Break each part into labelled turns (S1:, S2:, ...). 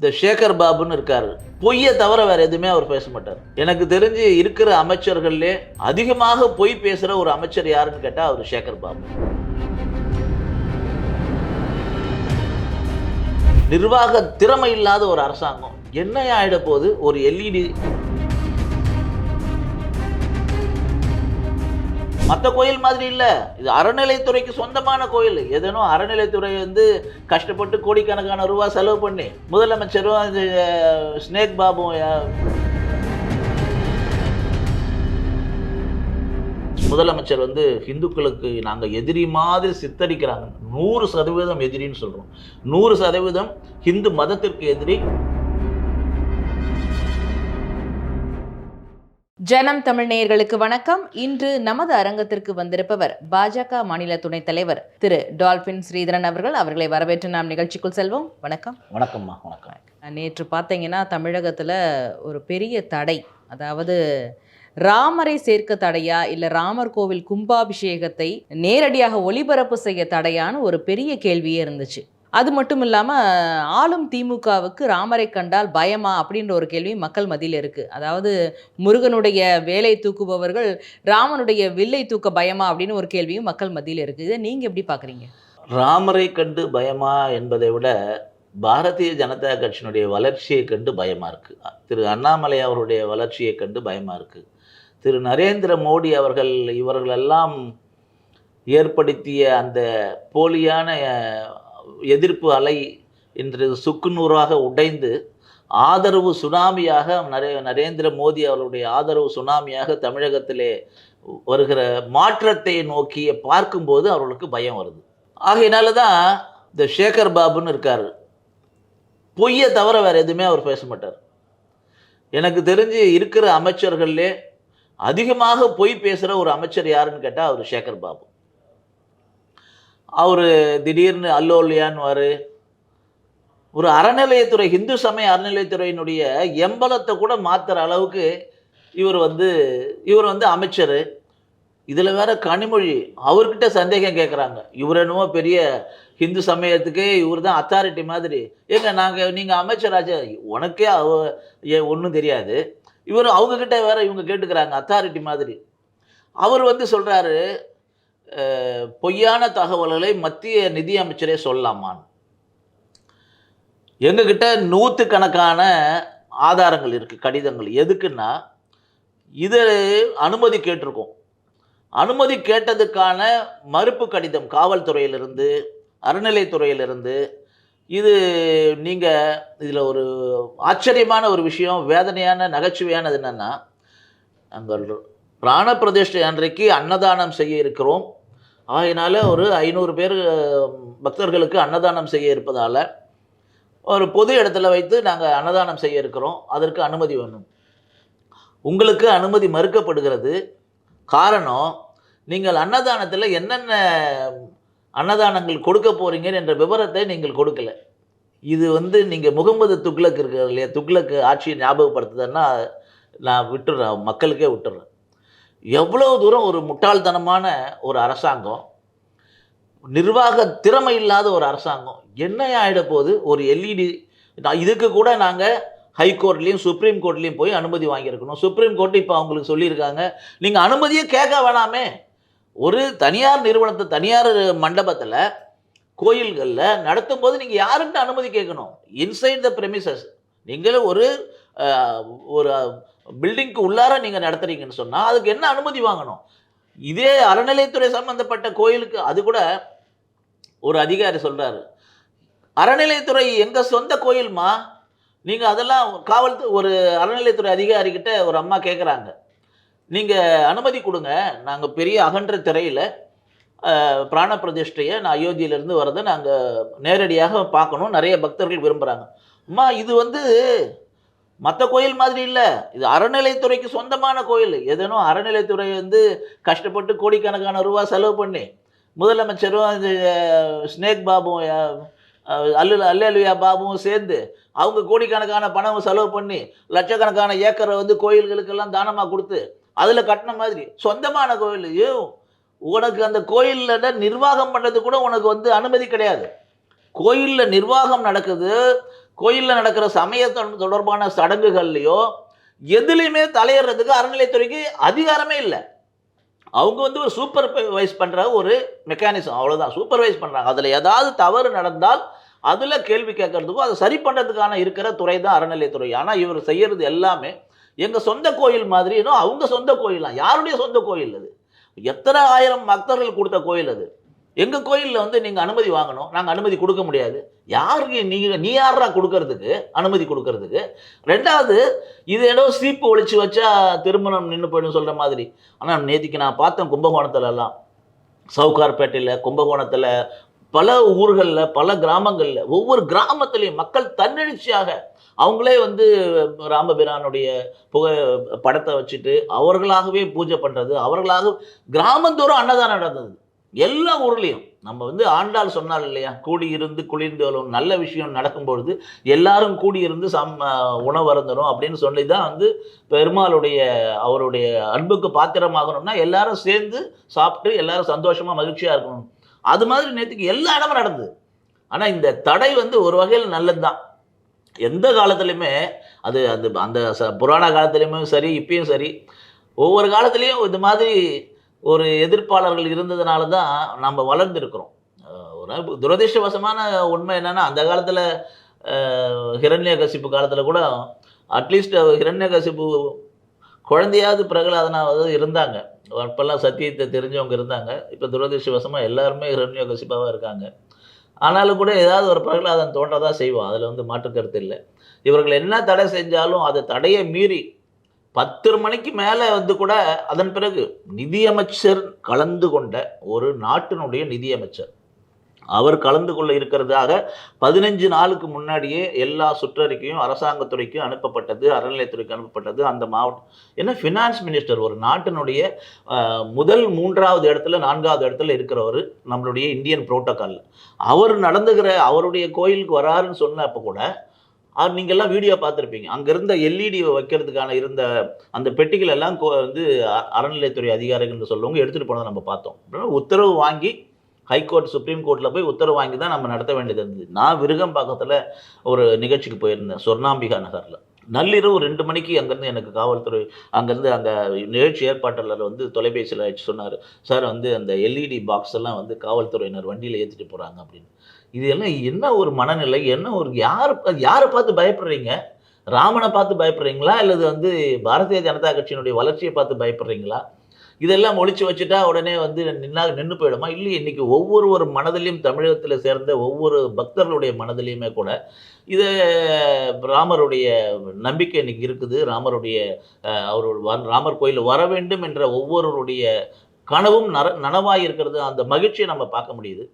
S1: இந்த சேகர் பாபுன்னு இருக்காரு. பொய்யை தவிர வேற எதுவுமே அவர் பேச மாட்டார். எனக்கு தெரிஞ்சு இருக்கிற அமைச்சர்கள்லே அதிகமாக பொய் பேசுற ஒரு அமைச்சர் யாருன்னு கேட்டால் அவர் சேகர் பாபு. நிர்வாக திறமை இல்லாத ஒரு அரசாங்கம். என்ன ஆயிட போகுது? ஒரு எல்இடி மற்ற கோயில் மாதிரி இல்லை. இது அறநிலைத்துறைக்கு சொந்தமான கோயில். எதனோ அறநிலைத்துறை வந்து கஷ்டப்பட்டு கோடிக்கணக்கான ரூபா செலவு பண்ணி முதலமைச்சரும் இந்த ஸ்னேக் பாபும் முதலமைச்சர் வந்து ஹிந்துக்களுக்கு நாங்கள் எதிரி மாதிரி சித்தரிக்கிறாங்க. நூறு சதவீதம் எதிரின்னு சொல்கிறோம் நூறு சதவீதம் ஹிந்து மதத்திற்கு எதிரி
S2: ஜனம் தமிழ் நேயர்களுக்கு வணக்கம். இன்று நமது அரங்கத்திற்கு வந்திருப்பவர் பாஜக மாநில துணைத் தலைவர் திரு டால்பின் ஸ்ரீதரன் அவர்கள். அவர்களை வரவேற்று நாம் நிகழ்ச்சிக்குள் செல்வோம். வணக்கம்.
S1: வணக்கம்மா வணக்கம்.
S2: நேற்று பார்த்தீங்கன்னா தமிழகத்தில் ஒரு பெரிய தடை. அதாவது ராமரை சேர்க்க தடையா இல்லை ராமர் கோவில் கும்பாபிஷேகத்தை நேரடியாக ஒளிபரப்பு செய்ய தடையான்னு ஒரு பெரிய கேள்வியே இருந்துச்சு. அது மட்டும் இல்லாமல் ஆளும் திமுகவுக்கு ராமரை கண்டால் பயமா? அப்படின்ற ஒரு கேள்வி மக்கள் மத்தியில் இருக்குது அதாவது முருகனுடைய வேலை தூக்குபவர்கள் ராமனுடைய வில்லை தூக்க பயமா? அப்படின்னு ஒரு கேள்வியும் மக்கள் மத்தியில் இருக்குது இதை நீங்கள் எப்படி பார்க்குறீங்க
S1: ராமரை கண்டு பயமா என்பதை விட பாரதிய ஜனதா கட்சியினுடைய வளர்ச்சியை கண்டு பயமாக இருக்குது திரு அண்ணாமலை அவருடைய வளர்ச்சியை கண்டு பயமாக இருக்குது திரு நரேந்திர மோடி அவர்கள் இவர்களெல்லாம் ஏற்படுத்திய அந்த போலியான எதிர்ப்பு அலை இன்று சுக்குநூறாக உடைந்து ஆதரவு சுனாமியாக நரே நரேந்திர மோடி அவருடைய ஆதரவு சுனாமியாக தமிழகத்திலே வருகிற மாற்றத்தை நோக்கி பார்க்கும்போது அவர்களுக்கு பயம் வருது. ஆகையினால தான் இந்த சேகர் பாபுன்னு இருக்கார். பொய்யை தவிர வேறு எதுவுமே அவர் பேச மாட்டார். எனக்கு தெரிஞ்சு இருக்கிற அமைச்சர்கள்லே அதிகமாக பொய் பேசுகிற ஒரு அமைச்சர் யாருன்னு கேட்டால் அவர் சேகர் பாபு. அவர் திடீர்னு அல்லோலியான்னு ஒரு அறநிலையத்துறை இந்து சமய அறநிலையத்துறையினுடைய எம்பலத்தை கூட மாற்றுற அளவுக்கு இவர் வந்து இவர் வந்து அமைச்சர். இதில் வேற கனிமொழி அவர்கிட்ட சந்தேகம் கேட்குறாங்க இவர் என்னமோ பெரிய ஹிந்து சமயத்துக்கே இவர் தான் அத்தாரிட்டி மாதிரி. ஏங்க நாங்கள் நீங்கள் அமைச்சராச்சா உனக்கே அவ ஒன்றும் தெரியாது. இவர் அவங்கக்கிட்ட வேற இவங்க கேட்டுக்கிறாங்க அத்தாரிட்டி மாதிரி. அவர் வந்து சொல்கிறாரு பொய்யான தகவல்களை மத்திய நிதி அமைச்சரே சொல்லலாமான்னு எங்ககிட்ட நூற்றுக்கணக்கான ஆதாரங்கள் இருக்குது கடிதங்கள். எதுக்குன்னா இது அனுமதி கேட்டிருக்கோம். அனுமதி கேட்டதுக்கான மறுப்பு கடிதம் காவல்துறையிலிருந்து அறநிலைத்துறையிலிருந்து இது நீங்கள் இதில் ஒரு ஆச்சரியமான ஒரு விஷயம் வேதனையான நகைச்சுவையானது என்னென்னா நாங்கள் பிராண பிரதிஷ்டை அன்றைக்கு அன்னதானம் செய்ய இருக்கிறோம். ஆகையினால ஒரு ஐநூறு பேர் பக்தர்களுக்கு அன்னதானம் செய்ய இருப்பதால் ஒரு பொது இடத்துல வைத்து நாங்கள் அன்னதானம் செய்ய இருக்கிறோம். அதற்கு அனுமதி வேணும். உங்களுக்கு அனுமதி மறுக்கப்படுகிறது. காரணம் நீங்கள் அன்னதானத்தில் என்னென்ன அன்னதானங்கள் கொடுக்க போகிறீங்க என்ற விவரத்தை நீங்கள் கொடுக்கல. இது வந்து நீங்கள் முகமது துக்ளக் இருக்கிற இல்லையா? துக்ளக் ஆட்சியை ஞாபகப்படுத்துதுன்னா நான் விட்டுறேன். மக்களுக்கே விட்டுறேன். எவ்வளோ தூரம் ஒரு முட்டாள்தனமான ஒரு அரசாங்கம் நிர்வாக திறமை இல்லாத ஒரு அரசாங்கம் என்ன ஆகிட போகுது? ஒரு எல்இடி எல்இடி இதுக்கு கூட நாங்கள் ஹைகோர்ட்லேயும் சுப்ரீம் கோர்ட்லேயும் போய் அனுமதி வாங்கியிருக்கணும். சுப்ரீம் கோர்ட் இப்போ அவங்களுக்கு சொல்லியிருக்காங்க. நீங்கள் அனுமதியே கேட்க வேணாமே. ஒரு தனியார் நிறுவனத்தை தனியார் மண்டபத்தில் கோயில்களில் நடத்தும் போது நீங்கள் யாருக்கிட்ட அனுமதி கேட்கணும்? இன்சைட் த ப்ரெமிசஸ் நீங்களும் ஒரு ஒரு பில்டிங்க்கு உள்ளார நீங்கள் நடத்துறீங்கன்னு சொன்னால் அதுக்கு என்ன அனுமதி வாங்கணும்? இதே அறநிலைத்துறை சம்பந்தப்பட்ட கோயிலுக்கு அது கூட ஒரு அதிகாரி சொல்கிறாரு அறநிலைத்துறை எங்கள் சொந்த கோயில்மா? நீங்கள் அதெல்லாம் காவல்துறை ஒரு அறநிலைத்துறை அதிகாரிக்கிட்ட ஒரு அம்மா கேட்குறாங்க நீங்கள் அனுமதி கொடுங்க. நாங்கள் பெரிய அகன்ற திரையில் பிராண பிரதிஷ்டையை நான் அயோத்தியிலேருந்து வரதை நாங்கள் நேரடியாக பார்க்கணும். நிறைய பக்தர்கள் விரும்புகிறாங்க அம்மா இது வந்து மற்ற கோயில் மாதிரி இல்லை. இது அறநிலைத்துறைக்கு சொந்தமான கோயில். ஏதேனும் அறநிலைத்துறை வந்து கஷ்டப்பட்டு கோடிக்கணக்கான ரூபா செலவு பண்ணி முதலமைச்சரும் ஸ்னேக் பாபும் அல்லு அல்லலுயா பாபுவும் சேர்ந்து அவங்க கோடிக்கணக்கான பணம் செலவு பண்ணி லட்சக்கணக்கான ஏக்கரை வந்து கோயில்களுக்கெல்லாம் தானமாக கொடுத்து அதில் கட்டின மாதிரி சொந்தமான கோயில். ஐயோ உனக்கு அந்த கோயிலில் நிர்வாகம் பண்ணுறது கூட உனக்கு வந்து அனுமதி கிடையாது. கோயிலில் நிர்வாகம் நடக்குது கோயிலில் நடக்கிற சமய தொடர்பான சடங்குகள்லையோ எதுலேயுமே தலையிடுறதுக்கு அறநிலைத்துறைக்கு அதிகாரமே இல்லை. அவங்க வந்து ஒரு சூப்பர்வைஸ் பண்ணுற ஒரு மெக்கானிசம் அவ்வளோதான் சூப்பர்வைஸ் பண்ணுறாங்க அதில் ஏதாவது தவறு நடந்தால் அதில் கேள்வி கேட்கறதுக்கும் அதை சரி பண்ணுறதுக்கான இருக்கிற துறை தான் அறநிலையத்துறை. ஆனால் இவர் செய்கிறது எல்லாமே எங்கள் சொந்த கோயில் மாதிரி இன்னும் அவங்க சொந்த கோயிலாம் யாருடைய சொந்த கோயில் அது? எத்தனை ஆயிரம் பக்தர்கள் கொடுத்த கோயில் அது? எங்கள் கோயிலில் வந்து நீங்கள் அனுமதி வாங்கணும். நாங்கள் அனுமதி கொடுக்க முடியாது. யாருக்கு நீங்கள் நீ யாரா கொடுக்கறதுக்கு? அனுமதி கொடுக்கறதுக்கு. ரெண்டாவது இது ஏதோ சீப்பு ஒழிச்சு வச்சா திருமணம் நின்று போயிடும் சொல்கிற மாதிரி. ஆனால் நேற்றுக்கு நான் பார்த்தேன் கும்பகோணத்துலலாம். சவுகார்பேட்டையில் கும்பகோணத்தில் பல ஊர்களில் பல கிராமங்களில் ஒவ்வொரு கிராமத்துலேயும் மக்கள் தன்னெழுச்சியாக அவங்களே வந்து ராமபிரானுடைய புகை படத்தை வச்சுட்டு அவர்களாகவே பூஜை பண்ணுறது அவர்களாக கிராமந்தோறும் அன்னதானம் நடந்தது. எல்லா ஊர்லேயும். நம்ம வந்து ஆண்டாள் சொன்னால் இல்லையா? கூடி இருந்து குளிர்ந்து வரும். நல்ல விஷயம் நடக்கும்பொழுது எல்லாரும் கூடி இருந்து சம் உணவு அருந்தணும் அப்படின்னு சொல்லி தான் வந்து பெருமாளுடைய அவருடைய அன்புக்கு பாத்திரமாகணும்னா எல்லாரும் சேர்ந்து சாப்பிட்டு எல்லாரும் சந்தோஷமாக மகிழ்ச்சியாக இருக்கணும். அது மாதிரி நேற்றுக்கு எல்லா இடமும் நடந்தது. ஆனால் இந்த தடை வந்து ஒரு வகையில் நல்லது தான் எந்த காலத்துலையுமே அது அந்த அந்த ச- புராண காலத்துலேயுமே சரி இப்பயும் சரி ஒவ்வொரு காலத்துலேயும் இது மாதிரி ஒரு எதிர்ப்பாளர்கள் இருந்ததுனால தான் நம்ம வளர்ந்துருக்கிறோம். அஹ் ஒரு துரதிர்ஷ்டவசமான உண்மை என்னன்னா அந்த காலத்தில் ஹிரண்யகசிப்பு காலத்தில் கூட அட்லீஸ்ட் ஹிரண்யகசிப்பு குழந்தையாவது பிரகலாதனாவது இருந்தாங்க. அப்போல்லாம் சத்தியத்தை தெரிஞ்சவங்க இருந்தாங்க. இப்போ துரதிருஷ்டவசமாக எல்லாருமே ஹிரண்யகசிப்பாவாக இருக்காங்க. ஆனாலும் கூட ஏதாவது ஒரு பிரகலாதன் தோன்றதான் செய்வோம் அதில் வந்து மாற்று கருத்து இல்லை. இவர்கள் என்ன தடை செஞ்சாலும் அதை தடையை மீறி பத்து மணிக்கு மேலே வந்து கூட அதன் பிறகு நிதியமைச்சர் கலந்து கொண்ட ஒரு நாட்டினுடைய நிதியமைச்சர். அவர் கலந்து கொள்ள இருக்கிறதாக பதினஞ்சு நாளுக்கு முன்னாடியே எல்லா சுற்றறிக்கையும் அரசாங்கத்துறைக்கும் அனுப்பப்பட்டது அறநிலையத்துறைக்கு அனுப்பப்பட்டது அந்த மாவட்டம் ஏன்னா ஃபினான்ஸ் மினிஸ்டர் ஒரு நாட்டினுடைய முதல் மூன்றாவது இடத்துல நான்காவது இடத்துல இருக்கிறவர் நம்மளுடைய இந்தியன் புரோட்டோக்கால் அவர் நடந்துக்கிற அவருடைய கோயிலுக்கு வராருன்னு சொன்னப்போ கூட அவர் நீங்கள்லாம் வீடியோ பார்த்துருப்பீங்க. அங்கே இருந்த எல்இடி வைக்கிறதுக்கான இருந்த அந்த பெட்டிகள் எல்லாம் கோ- வந்து அ- அறநிலையத்துறை அதிகாரிகள் சொல்லுவவங்க எடுத்துகிட்டு போனதை நம்ம பார்த்தோம். அப்படின்னா உத்தரவு வாங்கி ஹைகோர்ட் சுப்ரீம் கோர்ட்டில் போய் உத்தரவு வாங்கி தான் நம்ம நடத்த வேண்டியது இருந்தது. நான் விருகம்பாக்கத்தில் ஒரு நிகழ்ச்சிக்கு போயிருந்தேன் சொர்ணாம்பிகா நகரில். நள்ளிரவு ரெண்டு மணிக்கு அங்கேருந்து எனக்கு காவல்துறை அங்கேருந்து அங்கே நிகழ்ச்சி ஏற்பாட்டாளர் வந்து தொலைபேசியில் சொன்னார் சார் வந்து அந்த எல்இடி பாக்ஸ் எல்லாம் வந்து காவல்துறையினர் வண்டியில் ஏற்றிட்டு போகிறாங்க அப்படின்னு. இது எல்லாம் என்ன ஒரு மனநிலை? என்ன ஒரு யார் யாரை பார்த்து பயப்படுறீங்க? ராமனை பார்த்து பயப்படுறீங்களா? அல்லது வந்து பாரதிய ஜனதா கட்சியினுடைய வளர்ச்சியை பார்த்து பயப்படுறீங்களா? இதெல்லாம் ஒழிச்சு வச்சுட்டா உடனே வந்து நின்னா நின்று போயிடுமா? இல்லை இன்னைக்கு ஒவ்வொரு ஒரு மனதிலையும் தமிழகத்தில் சேர்ந்த ஒவ்வொரு பக்தர்களுடைய மனதிலையுமே கூட இது ராமருடைய நம்பிக்கை இன்னைக்கு இருக்குது. ராமருடைய அஹ், அவர் வ- ராமர் கோயில் வர வேண்டும் என்ற ஒவ்வொருவருடைய கனவும் நர நனவாக இருக்கிறது. அந்த மகிழ்ச்சியை நம்ம பார்க்க முடியுது.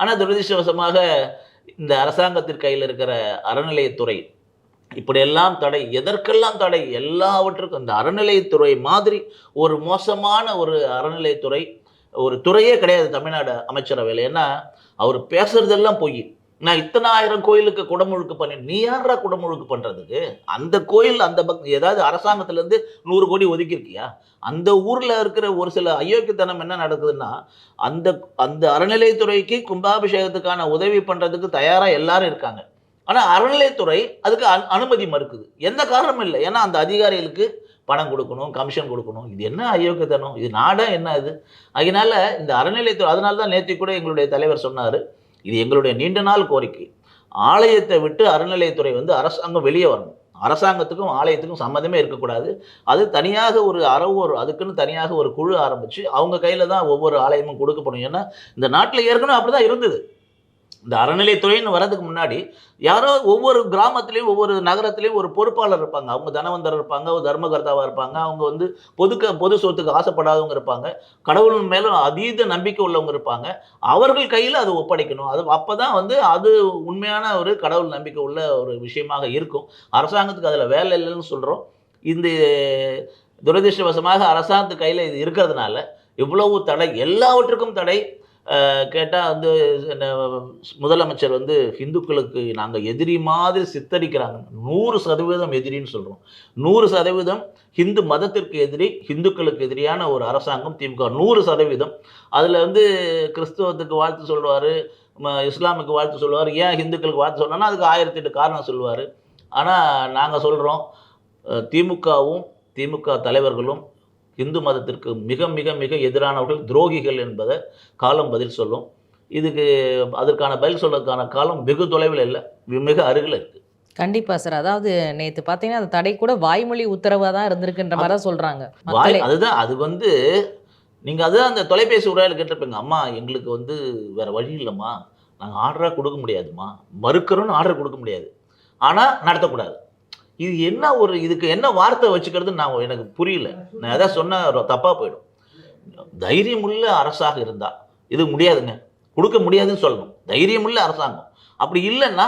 S1: ஆனால் துரதிருஷ்டவசமாக இந்த அரசாங்கத்திற்கு கையில் இருக்கிற அறநிலையத்துறை இப்படியெல்லாம் தடை எதற்கெல்லாம் தடை எல்லாவற்றுக்கும் இந்த அறநிலையத்துறை மாதிரி ஒரு மோசமான ஒரு அறநிலையத்துறை ஒரு துறையே கிடையாது தமிழ்நாடு அமைச்சரவையில். ஏன்னா அவர் பேசுறதெல்லாம் பொய். நான் இத்தனை ஆயிரம் கோயிலுக்கு குடமுழுக்கு பண்ணி நீ யாரா குடமுழுக்கு பண்ணுறதுக்கு அந்த கோயில் அந்த பக் ஏதாவது அரசாங்கத்துலேருந்து நூறு கோடி ஒதுக்கியிருக்கியா? அந்த ஊரில் இருக்கிற ஒரு சில அயோக்கியத்தனம் என்ன நடக்குதுன்னா அந்த அந்த அறநிலையத்துறைக்கு கும்பாபிஷேகத்துக்கான உதவி பண்ணுறதுக்கு தயாராக எல்லாரும் இருக்காங்க. ஆனால் அறநிலையத்துறை அதுக்கு அனு- அனுமதி மறுக்குது. எந்த காரணமும் இல்லை. ஏன்னா அந்த அதிகாரிகளுக்கு பணம் கொடுக்கணும் கமிஷன் கொடுக்கணும். இது என்ன அயோக்கியத்தனம்? இது நாடா என்ன இது? அதனால இந்த அறநிலையத்துறை அதனால தான் நேற்று கூட எங்களுடைய தலைவர் சொன்னார். இது எங்களுடைய நீண்ட நாள் கோரிக்கை. ஆலயத்தை விட்டு அறநிலையத்துறை வந்து அரசாங்கம் வெளியே வரணும். அரசாங்கத்துக்கும் ஆலயத்துக்கும் சம்மந்தமே இருக்கக்கூடாது. அது தனியாக ஒரு அறவோர் அதுக்குன்னு தனியாக ஒரு குழு ஆரம்பித்து அவங்க கையில் தான் ஒவ்வொரு ஆலயமும் கொடுக்கப்படும். ஏன்னா இந்த நாட்டில் ஏற்கனவே அப்படி தான் இருந்தது. இந்த அறநிலையத்துறைன்னு வர்றதுக்கு முன்னாடி யாரோ ஒவ்வொரு கிராமத்துலேயும் ஒவ்வொரு நகரத்துலேயும் ஒரு பொறுப்பாளர் இருப்பாங்க. அவங்க தனவந்தர் இருப்பாங்க ஒரு தர்மகர்த்தாவாக இருப்பாங்க. அவங்க வந்து பொதுக்க பொது சொத்துக்கு ஆசைப்படாதவங்க இருப்பாங்க. கடவுள் மேலும் அதீத நம்பிக்கை உள்ளவங்க இருப்பாங்க. அவர்கள் கையில் அது ஒப்படைக்கணும். அது அப்போ தான் வந்து அது உண்மையான ஒரு கடவுள் நம்பிக்கை உள்ள ஒரு விஷயமாக இருக்கும். அரசாங்கத்துக்கு அதில் வேலை இல்லைன்னு சொல்கிறோம் இந்த துரதிர்ஷ்டவசமாக அரசாங்கத்து கையில் இது இருக்கிறதுனால இவ்வளவு தடை எல்லாவற்றுக்கும் தடை. கேட்டால் வந்து என்ன, முதலமைச்சர் வந்து ஹிந்துக்களுக்கு நாங்கள் எதிரி மாதிரி சித்தரிக்கிறாங்க. நூறு சதவீதம் எதிரின்னு சொல்கிறோம் நூறு சதவீதம் ஹிந்து மதத்திற்கு எதிரி ஹிந்துக்களுக்கு எதிரியான ஒரு அரசாங்கம் திமுக. நூறு சதவீதம். அதில் வந்து கிறிஸ்துவத்துக்கு வாழ்த்து சொல்லுவார் இஸ்லாமுக்கு வாழ்த்து சொல்லுவார். ஏன் ஹிந்துக்களுக்கு வாழ்த்து சொல்லணும்னா அதுக்கு ஆயிரத்தி எட்டு காரணம் சொல்லுவார். ஆனால் நாங்கள் சொல்கிறோம் திமுகவும் திமுக தலைவர்களும் இந்து மதத்திற்கு மிக மிக மிக எதிரானவர்கள் துரோகிகள் என்பதை காலம் பதில் சொல்லும். இதுக்கு அதற்கான பதில் சொல்றதுக்கான காலம் வெகு தொலைவில் இல்லை மிக அருகில் இருக்கு.
S2: கண்டிப்பா சார். அதாவது நேத்து பாத்தீங்கன்னா அந்த தடை கூட வாய்மொழி உத்தரவா தான் இருந்திருக்குன்ற மாதிரி தான் சொல்றாங்க
S1: வாய் அதுதான் அது வந்து நீங்கள் அதுதான் அந்த தொலைபேசி உரையில் கேட்டிருப்பீங்க. அம்மா எங்களுக்கு வந்து வேற வழி இல்லைம்மா. நாங்கள் ஆர்டராக கொடுக்க முடியாதும்மா. மறுக்கிறோன்னு ஆர்டர் கொடுக்க முடியாது. ஆனால் நடத்தக்கூடாது. இது என்ன ஒரு இதுக்கு என்ன வார்த்தை வச்சுக்கிறது நான் எனக்கு புரியல. நான் எதாவது சொன்னால் தப்பாக போயிடும். தைரியமுள்ள அரசாக இருந்தால் இது முடியாதுங்க. கொடுக்க முடியாதுன்னு சொல்லணும். தைரியமுள்ள அரசாங்கம். அப்படி இல்லைன்னா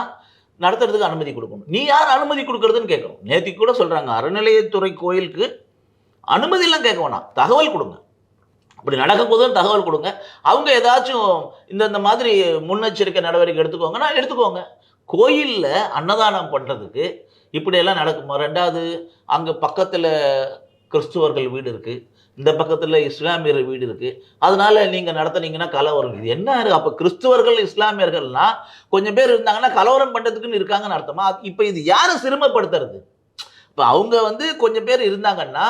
S1: நடத்துறதுக்கு அனுமதி கொடுக்கணும். நீ யார் அனுமதி கொடுக்கறதுன்னு கேட்கணும். நேத்தி கூட சொல்கிறாங்க அறநிலையத்துறை கோயிலுக்கு அனுமதியெல்லாம் கேட்க வேணாம். தகவல் கொடுங்க. அப்படி நடக்க போதும் தகவல் கொடுங்க. அவங்க ஏதாச்சும் இந்த இந்த மாதிரி முன்னெச்சரிக்கை நடவடிக்கை எடுத்துக்கோங்கன்னா எடுத்துக்கோங்க. கோயிலில் அன்னதானம் பண்ணுறதுக்கு இப்படியெல்லாம் நடக்குமா? ரெண்டாவது அங்கே பக்கத்தில் கிறிஸ்துவர்கள் வீடு இருக்குது இந்த பக்கத்தில் இஸ்லாமியர் வீடு இருக்குது அதனால் நீங்கள் நடத்துனீங்கன்னா கலவரம். இது என்ன அப்போ கிறிஸ்துவர்கள் இஸ்லாமியர்கள்னா கொஞ்சம் பேர் இருந்தாங்கன்னா கலவரம் பண்ணுறதுக்குன்னு இருக்காங்கன்னு அர்த்தமா? இப்போ இது யாரை சிறுமப்படுத்துறது? இப்போ அவங்க வந்து கொஞ்சம் பேர் இருந்தாங்கன்னா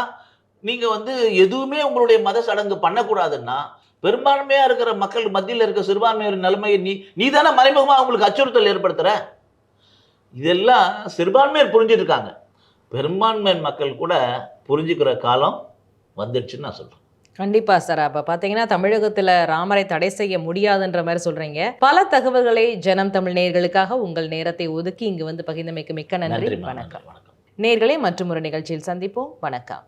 S1: நீங்கள் வந்து எதுவுமே உங்களுடைய மத சடங்கு பண்ணக்கூடாதுன்னா பெரும்பான்மையாக இருக்கிற மக்கள் மத்தியில் இருக்க சிறுபான்மையோர் நிலைமையை நீ நீ தானே மறைமுகமாக அவங்களுக்கு அச்சுறுத்தல் ஏற்படுத்துகிற இதெல்லாம் சிறுபான்மையர் புரிஞ்சுட்டு இருக்காங்க பெரும்பான்மையர் மக்கள் கூட புரிஞ்சுக்கிற காலம் வந்துடுச்சுன்னு நான் சொல்கிறேன்
S2: கண்டிப்பா சார். அப்ப பாத்தீங்கன்னா தமிழகத்துல ராமரை தடை செய்ய முடியாதுன்ற மாதிரி சொல்றீங்க. பல தகவல்களை ஜனம் தமிழ் நேயர்களுக்காக உங்கள் நேரத்தை ஒதுக்கி இங்கு வந்து பகிர்ந்தமைக்கு மிக்க
S1: நன்றி.
S2: வணக்கம்
S1: வணக்கம்.
S2: நேயர்களே மற்றும் ஒரு நிகழ்ச்சியில் சந்திப்போம். வணக்கம்.